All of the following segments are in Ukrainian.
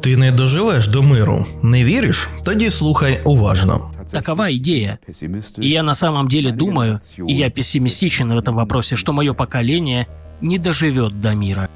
Ти не доживеш до миру. Не віриш? Тоді слухай уважно. Такова идея. И я на самом деле думаю, и я пессимистичен в этом вопросе, что мое поколение не доживет до мира.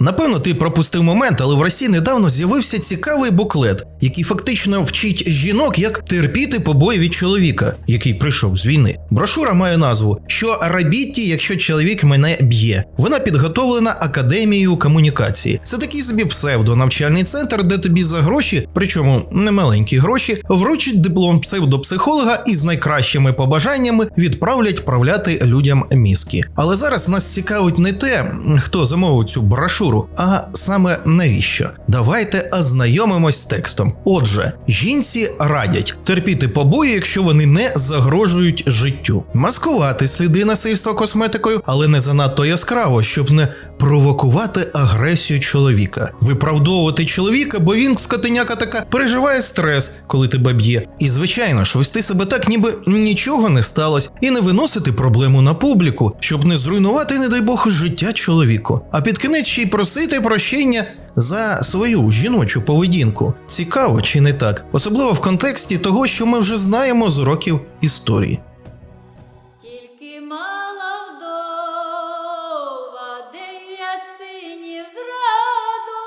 Напевно, ти пропустив момент, але в Росії недавно з'явився цікавий буклет, який фактично вчить жінок, як терпіти побої від чоловіка, який прийшов з війни. Брошура має назву Що робіть, якщо чоловік мене б'є. Вона підготовлена академією комунікації. Це такий собі псевдонавчальний центр, де тобі за гроші, причому немаленькі гроші, вручать диплом псевдопсихолога і з найкращими побажаннями відправлять правляти людям мізки. Але зараз нас цікавить не те, хто замовив цю брошуру, а саме навіщо. Давайте ознайомимось з текстом. Отже, жінці радять терпіти побої, якщо вони не загрожують життю, маскувати сліди насильства косметикою, але не занадто яскраво, щоб не провокувати агресію чоловіка, виправдовувати чоловіка, бо він скотиняка така переживає стрес, коли тебе б'є. І звичайно ж, вести себе так, ніби нічого не сталося, і не виносити проблему на публіку, щоб не зруйнувати, не дай Бог, життя чоловіку. А під кінець ще й просити прощення за свою жіночу поведінку. Цікаво чи не так? Особливо в контексті того, що ми вже знаємо з уроків історії. Тільки мала вдова, дев'ять синів зраду.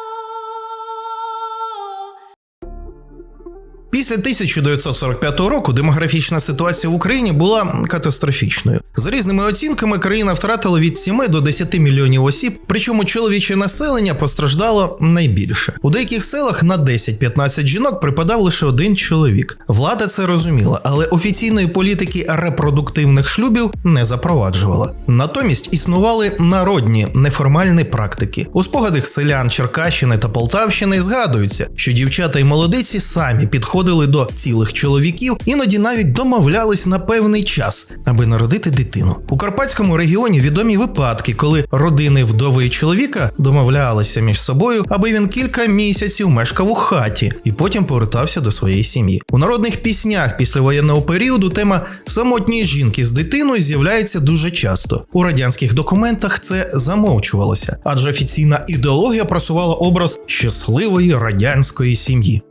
Після 1945 року демографічна ситуація в Україні була катастрофічною. За різними оцінками, країна втратила від 7 до 10 мільйонів осіб, причому чоловіче населення постраждало найбільше. У деяких селах на 10-15 жінок припадав лише один чоловік. Влада це розуміла, але офіційної політики репродуктивних шлюбів не запроваджувала. Натомість існували народні неформальні практики. У спогадах селян Черкащини та Полтавщини згадується, що дівчата й молодиці самі підходили до цілих чоловіків, іноді навіть домовлялись на певний час, аби народити дитину. У карпатському регіоні відомі випадки, коли родини вдови і чоловіка домовлялися між собою, аби він кілька місяців мешкав у хаті і потім повертався до своєї сім'ї. У народних піснях післявоєнного періоду тема самотньої жінки з дитиною з'являється дуже часто. У радянських документах це замовчувалося, адже офіційна ідеологія просувала образ щасливої радянської сім'ї.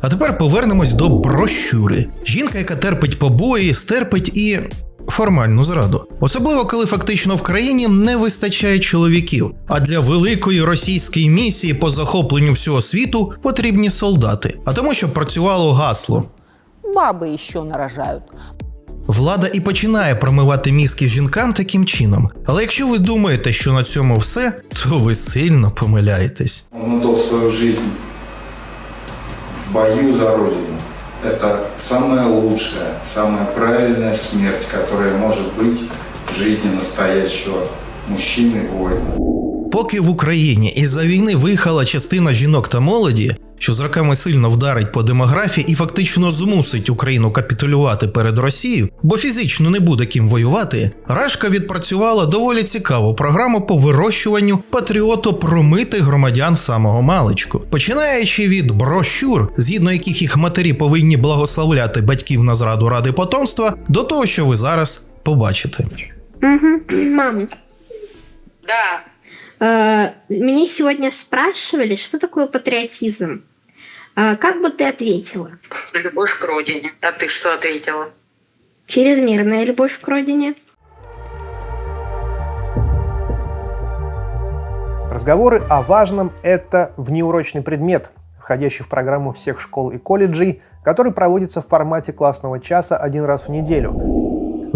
А тепер повернемось до брошюри. Жінка, яка терпить побої, стерпить і. Формальну зраду, особливо коли фактично в країні не вистачає чоловіків. А для великої російської місії по захопленню всього світу потрібні солдати. А тому, щоб працювало гасло. бабы еще нарожают. Влада і починає промивати мізки жінкам таким чином. Але якщо ви думаєте, що на цьому все, то ви сильно помиляєтесь. Он отдал свою жизнь в бою за Родину Это самая лучшая, самая правильная смерть, которая может быть в жизни настоящего мужчины-воина. Поки в Україні із-за війни виїхала частина жінок та молоді, що з роками сильно вдарить по демографії і фактично змусить Україну капітулювати перед Росією, бо фізично не буде ким воювати, Рашка відпрацювала доволі цікаву програму по вирощуванню патріотопромитих громадян самого маличку, починаючи від брошур, згідно яких їх матері повинні благословляти батьків на зраду ради потомства, до того, що ви зараз побачите. Мгм. Мам, Да. Э, меня сегодня спрашивали, что такое патриотизм. Э, как бы ты ответила? Любовь к родине. А ты что ответила? Чрезмерная любовь к родине? Разговоры о важном – это внеурочный предмет, входящий в программу всех школ и колледжей, который проводится в формате классного часа один раз в неделю.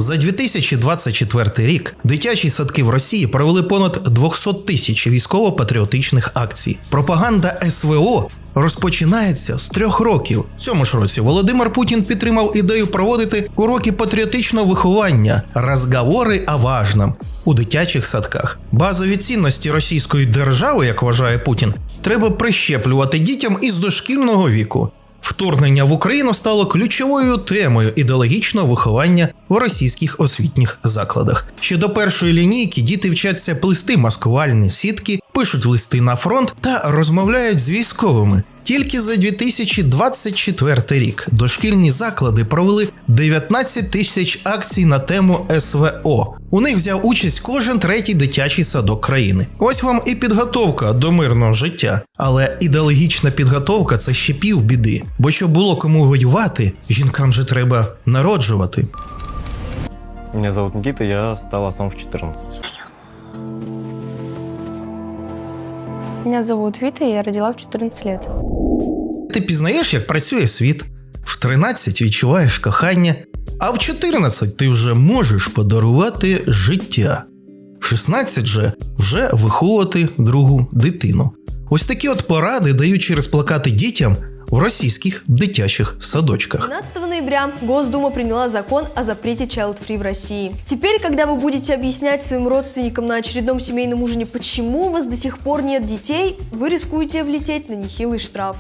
За 2024 рік дитячі садки в Росії провели понад 200 тисяч військово-патріотичних акцій. Пропаганда СВО розпочинається з трьох років. Цьому ж році Володимир Путін підтримав ідею проводити уроки патріотичного виховання, розговори о важном у дитячих садках. Базові цінності російської держави, як вважає Путін, треба прищеплювати дітям із дошкільного віку. Вторгнення в Україну стало ключовою темою ідеологічного виховання в російських освітніх закладах. Ще до першої лінійки діти вчаться плести маскувальні сітки, пишуть листи на фронт та розмовляють з військовими. Тільки за 2024 рік дошкільні заклади провели 19 тисяч акцій на тему СВО. У них взяв участь кожен третій дитячий садок країни. Ось вам і підготовка до мирного життя. Але ідеологічна підготовка це ще пів біди. Бо щоб було кому воювати, жінкам же треба народжувати. Меня зовут Никита, я стал отцом в 14. Меня зовут Вита, я родила в 14 лет. Ти пізнаєш, як працює світ. В 13 відчуваєш кохання, а в 14 ти вже можеш подарувати життя. В 16 же вже виховувати другу дитину. Ось такі от поради дають через плакати дітям в російських дитячих садочках. 12 ноября Госдума приняла закон о запрете child-free в России. Теперь, когда вы будете объяснять своим родственникам на очередном семейном ужине, почему у вас до сих пор нет детей, вы рискуете влететь на нехилый штраф.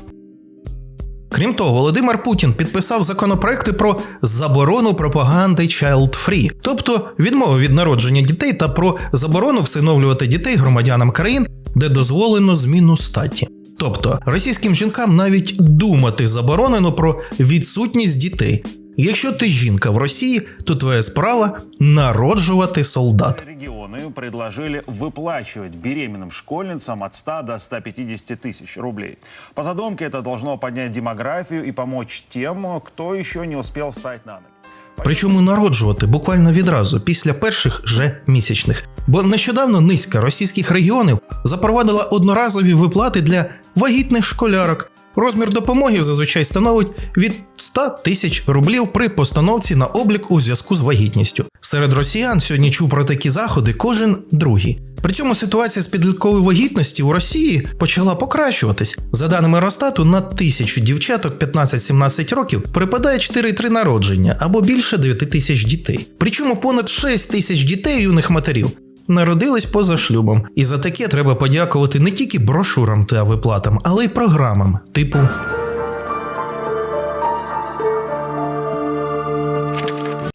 Крім того, Володимир Путін підписав законопроекти про заборону пропаганди Child Free, тобто відмову від народження дітей та про заборону всиновлювати дітей громадянам країн, де дозволено зміну статі. Тобто російським жінкам навіть думати заборонено про відсутність дітей. Якщо ти жінка в Росії, то твоя справа народжувати солдат. Регионы предложили выплачивать беременным школьницам от 100 до 150 тысяч рублей. По задумке это должно поднять демографию и помочь тем, кто еще не успел встать на ноги. Причому народжувати буквально відразу після перших же місячних. Бо нещодавно низка російських регіонів запровадила одноразові виплати для вагітних школярок. Розмір допомоги зазвичай становить від 100 тисяч рублів при постановці на облік у зв'язку з вагітністю. Серед росіян сьогодні чув про такі заходи кожен другий. При цьому ситуація з підліткової вагітності у Росії почала покращуватись. За даними Росстату, на тисячу дівчаток 15-17 років припадає 4,3 народження або більше 9 тисяч дітей. Причому понад 6 тисяч дітей юних матерів народились поза шлюбом. І за таке треба подякувати не тільки брошурам та виплатам, але й програмам, типу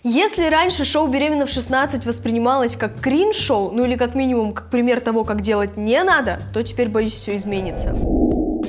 Если раньше шоу «Беременна в 16» воспринималось как крин-шоу, ну или как минимум как пример того, как делать не надо, то теперь, боюсь, все изменится.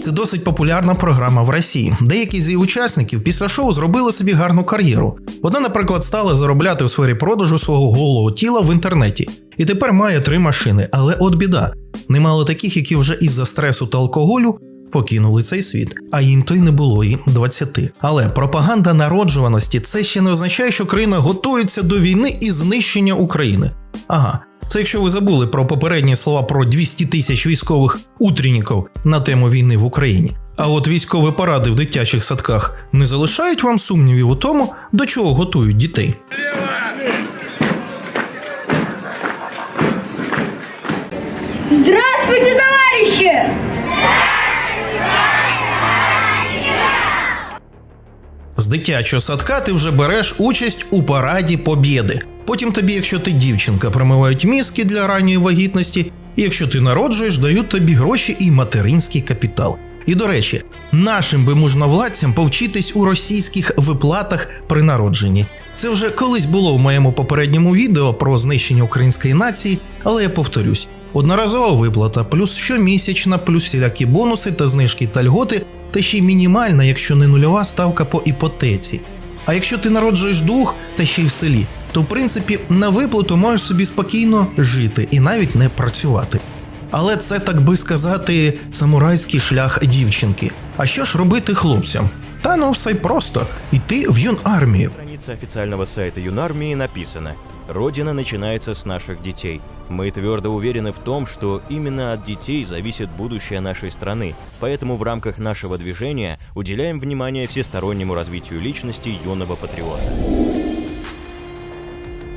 Це досить популярна програма в Росії. Деякі з її учасників після шоу зробили собі гарну кар'єру. Одна, наприклад, стала заробляти у сфері продажу свого голого тіла в інтернеті. І тепер має три машини. Але от біда: немало таких, які вже із-за стресу та алкоголю покинули цей світ, а їм то й не було і 20. Але пропаганда народжуваності це ще не означає, що країна готується до війни і знищення України. Ага, це якщо ви забули про попередні слова про 200 тисяч військових утренніків на тему війни в Україні. А от військові паради в дитячих садках не залишають вам сумнівів у тому, до чого готують дітей. Здравствуйте, товарищи! З дитячого садка ти вже береш участь у параді Побєди. Потім тобі, якщо ти дівчинка, промивають мізки для ранньої вагітності, і якщо ти народжуєш, дають тобі гроші і материнський капітал. І до речі, нашим би можновладцям повчитись у російських виплатах при народженні. Це вже колись було в моєму попередньому відео про знищення української нації, але я повторюсь: одноразова виплата, плюс щомісячна, плюс всілякі бонуси та знижки та льготи, та ще й мінімальна, якщо не нульова ставка по іпотеці. А якщо ти народжуєш двох та ще й в селі, то в принципі на виплату можеш собі спокійно жити і навіть не працювати. Але це, так би сказати, самурайський шлях дівчинки. А що ж робити хлопцям? Та ну все й просто йти в юнармію. странице официального сайта Юнармии написано «Родина начинается с наших детей». Мы твердо уверены в том, что именно от детей зависит будущее нашей страны, поэтому в рамках нашего движения уделяем внимание всестороннему развитию личности юного патриота.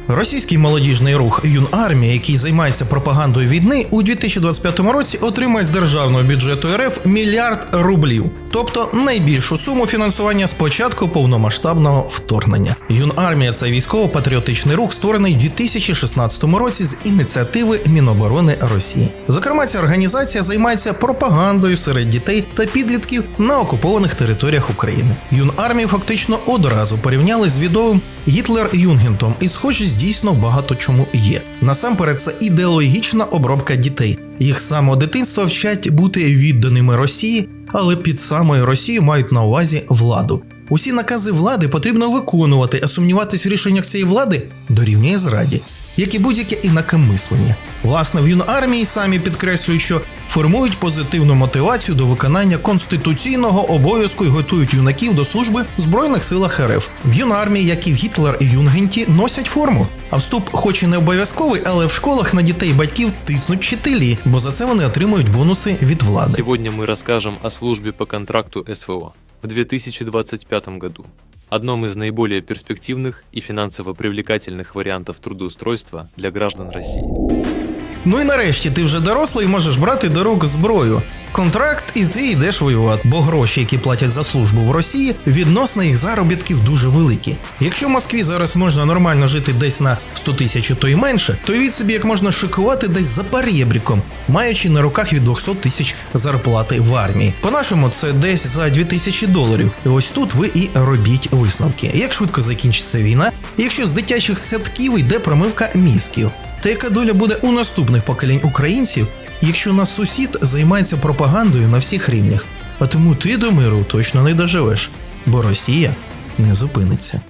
Російський молодіжний рух Юнармія, який займається пропагандою війни, у 2025 році отримає з державного бюджету РФ мільярд рублів, тобто найбільшу суму фінансування з початку повномасштабного вторгнення. Юнармія це військово-патріотичний рух, створений у 2016 році з ініціативи Міноборони Росії. Зокрема, ця організація займається пропагандою серед дітей та підлітків на окупованих територіях України. Юнармію фактично одразу порівняли з відомим Гітлер-Юнгентом, і схожість дійсно багато чому є. Насамперед, це ідеологічна обробка дітей. Їх з самого дитинства вчать бути відданими Росії, але під самою Росією мають на увазі владу. Усі накази влади потрібно виконувати, а сумніватись в рішеннях цієї влади дорівнює зраді. як і будь-яке інакомислення. Власне, в юнармії самі підкреслюють, що формують позитивну мотивацію до виконання конституційного обов'язку і готують юнаків до служби в Збройних силах РФ. В юнармії, як і в Гітлер і Юнгенті, носять форму. А вступ, хоч і не обов'язковий, але в школах на дітей і батьків тиснуть вчителі, бо за це вони отримують бонуси від влади. Сегодня мы расскажем о службе по контракту СВО в 2025 году. Одном из наиболее перспективных и финансово привлекательных вариантов трудоустройства для граждан России. Ну і нарешті ти вже дорослий можеш брати до рук зброю. Контракт, і ти йдеш воювати, бо гроші, які платять за службу в Росії, відносно їх заробітків дуже великі. Якщо в Москві зараз можна нормально жити десь на 100 тисяч, то й менше, то уявіть собі, як можна шикувати десь за перебріком, маючи на руках від 200 тисяч зарплати в армії. По-нашому, це десь за 2000 доларів. І ось тут ви і робіть висновки. Як швидко закінчиться війна, якщо з дитячих садків йде промивка мізків. Та яка доля буде у наступних поколінь українців, якщо наш сусід займається пропагандою на всіх рівнях? А тому ти до миру точно не доживеш, бо Росія не зупиниться.